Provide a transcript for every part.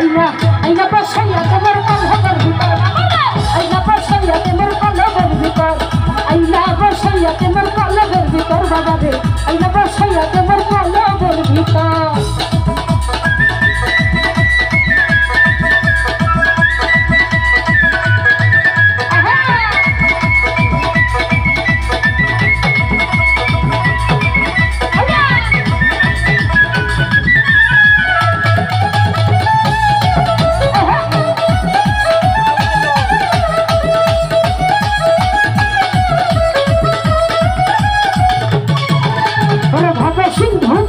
আইনা আইনা বসাইয়া তোমার কান্ধের ভিতর। আইনা বসাইয়া তোমার কান্ধের ভিতর। আইনা বসাইয়া তোমার কান্ধের ভিতর বাবা রে আইনা বসাইয়া তোমার কান্ধের ভিতর। আরে ভগৎ সিং ধর।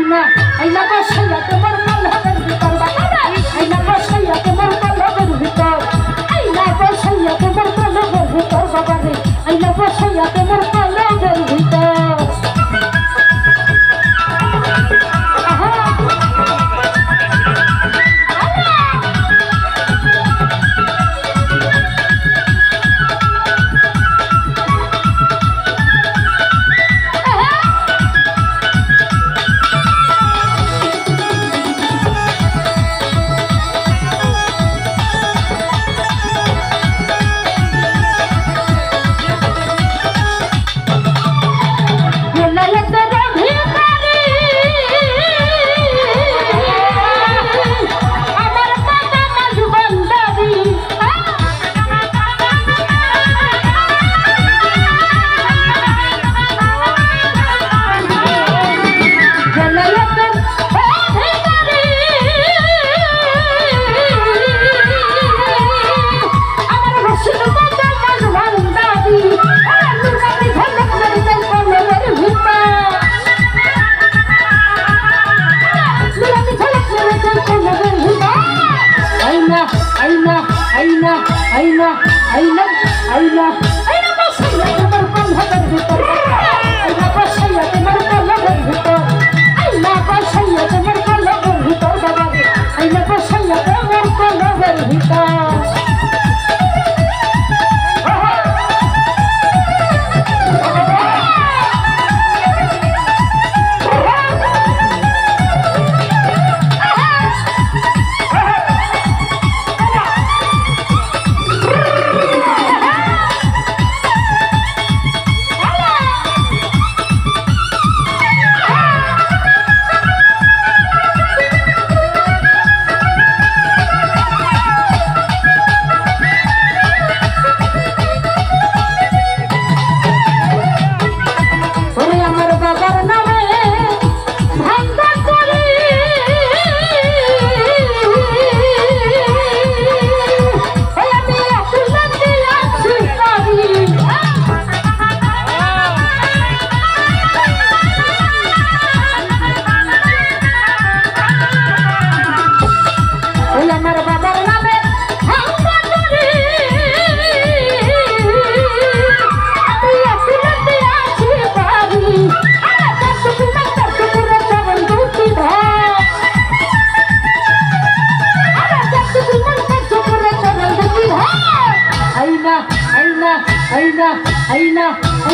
আল্লাহ আল্লাহ Aina, Aina, Aina, Aina, Aina, Aina, Aina, Aina, Aina, Aina, Aina, Aina, Aina, 那你回家呀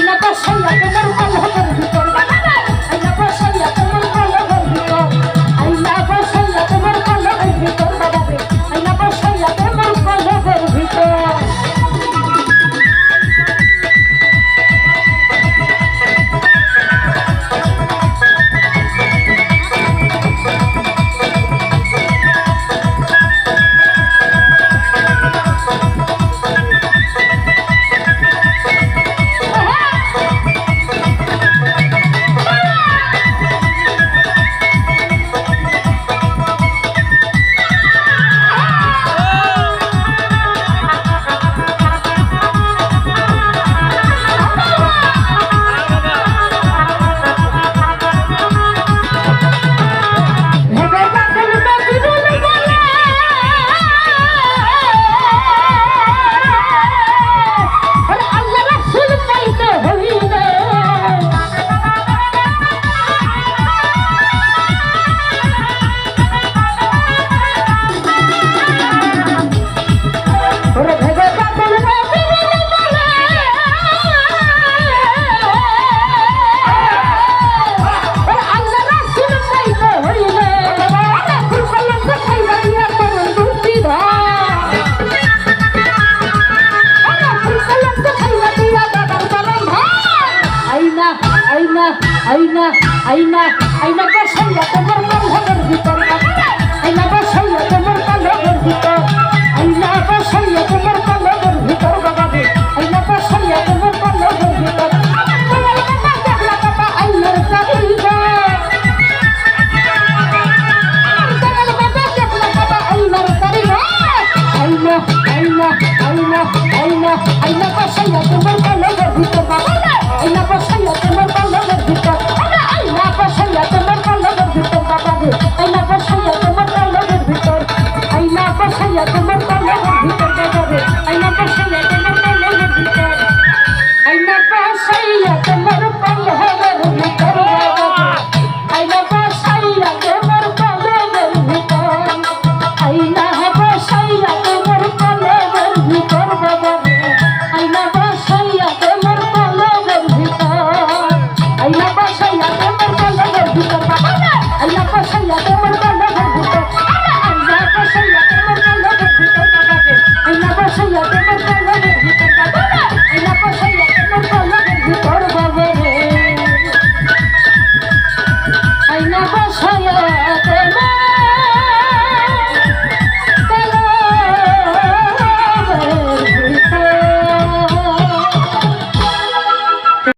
না তো সেই আপনার আল্লাহ আইনা আইনা আইনা বসাইয়া তোমার মাঝের ভিতর আইনা বসাইয়া তোমার